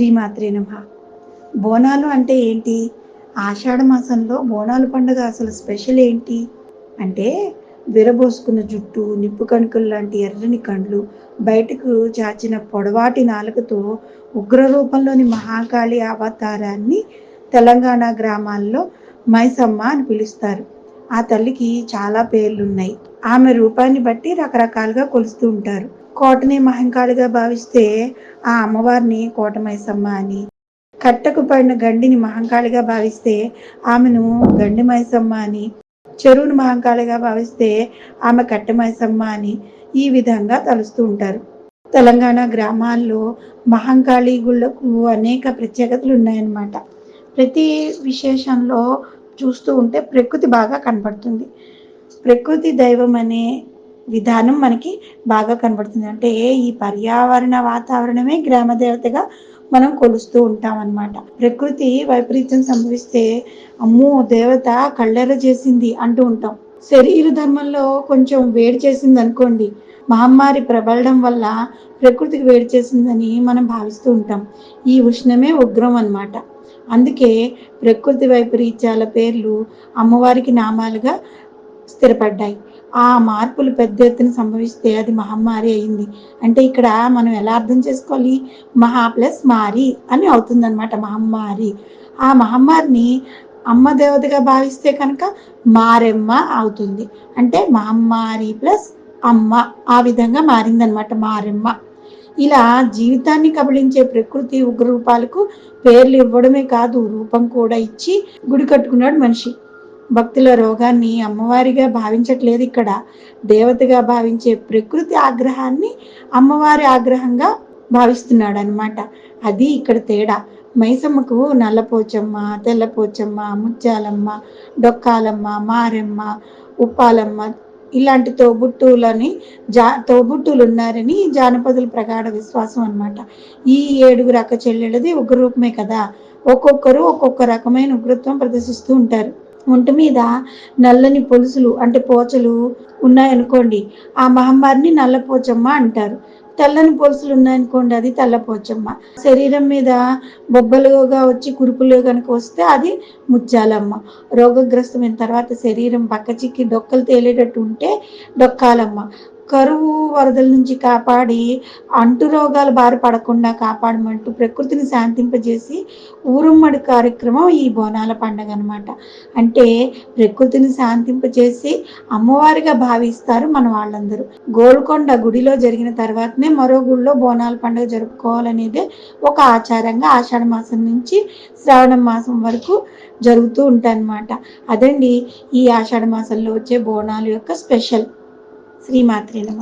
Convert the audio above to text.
శ్రీమాత్రే నమ. బోనాలు అంటే ఏంటి? ఆషాఢ మాసంలో బోనాలు పండుగ అసలు స్పెషల్ ఏంటి? అంటే విరబోసుకున్న జుట్టు నిప్పు కణుకలు లాంటి ఎర్రని కండ్లు బయటకు చాచిన పొడవాటి నాలుకతో ఉగ్ర రూపంలోని మహాకాళి అవతారాన్ని తెలంగాణ గ్రామాల్లో మైసమ్మ అని పిలుస్తారు. ఆ తల్లికి చాలా పేర్లున్నాయి. ఆమె రూపాన్ని బట్టి రకరకాలుగా కొలుస్తూ ఉంటారు. కోటని మహంకాళిగా భావిస్తే ఆ అమ్మవారిని కోటమైసమ్మ అని. కట్టకు పడిన గండిని మహంకాళిగా భావిస్తే ఆమెను గండి మైసమ్మ అని. చెరువును మహంకాళిగా భావిస్తే ఆమె కట్టమైసమ్మ అని ఈ విధంగా తలుస్తూ ఉంటారు. తెలంగాణ గ్రామాల్లో మహంకాళి గుళ్ళకు అనేక ప్రత్యేకతలు ఉన్నాయన్నమాట. ప్రతి విశేషంలో చూస్తూ ఉంటే ప్రకృతి బాగా కనపడుతుంది. ప్రకృతి దైవం అనే విధానం మనకి బాగా కనబడుతుంది. అంటే ఈ పర్యావరణ వాతావరణమే గ్రామ దేవతగా మనం కొలుస్తూ ఉంటాం అన్నమాట ప్రకృతి వైపరీత్యం సంభవిస్తే అమ్మో దేవత కళ్ళెర చేసింది అంటూ ఉంటాం. శరీర ధర్మంలో కొంచెం వేడి చేసింది అనుకోండి మహమ్మారి ప్రబలడం వల్ల ప్రకృతికి వేడి చేసిందని మనం భావిస్తూ ఉంటాం. ఈ ఉష్ణమే ఉగ్రం అన్నమాట. అందుకే ప్రకృతి వైపరీత్యాల పేర్లు అమ్మవారికి నామాలుగా స్థిరపడ్డాయి. ఆ మార్పులు పెద్ద ఎత్తున సంభవిస్తే అది మహమ్మారి అయింది. అంటే ఇక్కడ మనం ఎలా అర్థం చేసుకోవాలి? మహా ప్లస్ మారి అని అవుతుందన్నమాట మహమ్మారి. ఆ మహమ్మారిని అమ్మ దేవతగా భావిస్తే కనుక మారెమ్మ అవుతుంది. అంటే మహమ్మారి ప్లస్ అమ్మ ఆ విధంగా మారిందనమాట మారెమ్మ. ఇలా జీవితాన్ని కబళించే ప్రకృతి ఉగ్రరూపాలకు పేర్లు ఇవ్వడమే కాదు రూపం కూడా ఇచ్చి గుడి కట్టుకున్నాడు మనిషి. భక్తుల రోగాన్ని అమ్మవారిగా భావించట్లేదు ఇక్కడ. దేవతగా భావించే ప్రకృతి ఆగ్రహాన్ని అమ్మవారి ఆగ్రహంగా భావిస్తున్నాడు అనమాట అది ఇక్కడ తేడా. మైసమ్మకు నల్లపోచమ్మ తెల్లపోచమ్మ ముత్యాలమ్మ డొక్కాలమ్మ మారెమ్మ ఉప్పాలమ్మ ఇలాంటి తోబుట్టులని జా తోబుట్టులు ఉన్నారని జానపదుల ప్రగాఢ విశ్వాసం అనమాట ఈ ఏడుగురు అక్క చెల్లెళ్ళది ఉగ్రరూపమే కదా. ఒక్కొక్కరు ఒక్కొక్క రకమైన ఉగ్రత్వం ప్రదర్శిస్తూ ఉంటారు. ఒంటి మీద నల్లని పొలుసులు అంటే పోచలు ఉన్నాయనుకోండి ఆ మహమ్మారిని నల్లపోచమ్మ అంటారు. తెల్లని పొలుసులు ఉన్నాయనుకోండి అది తెల్లపోచమ్మ. శరీరం మీద బొబ్బలుగా వచ్చి కురుపులు కనుక వస్తే అది ముత్యాలమ్మ. రోగగ్రస్తమైన తర్వాత శరీరం పక్క చిక్కి డొక్కలు తేలేటట్టు ఉంటే డొక్కాలమ్మ. కరువు వరదల నుంచి కాపాడి అంటు రోగాలు బారి పడకుండా కాపాడమంటూ ప్రకృతిని శాంతింపజేసి ఊరుమ్మడి కార్యక్రమం ఈ బోనాల పండగ అనమాట అంటే ప్రకృతిని శాంతింపజేసి అమ్మవారిగా భావిస్తారు మన వాళ్ళందరూ. గోల్కొండ గుడిలో జరిగిన తర్వాతనే మరో గుడిలో బోనాల పండుగ జరుపుకోవాలనేదే ఒక ఆచారంగా ఆషాఢ మాసం నుంచి శ్రావణ మాసం వరకు జరుగుతూ ఉంటాయన్నమాట. అదండి ఈ ఆషాఢ మాసంలో వచ్చే బోనాల యొక్క స్పెషల్. శ్రీమాత్రే నమ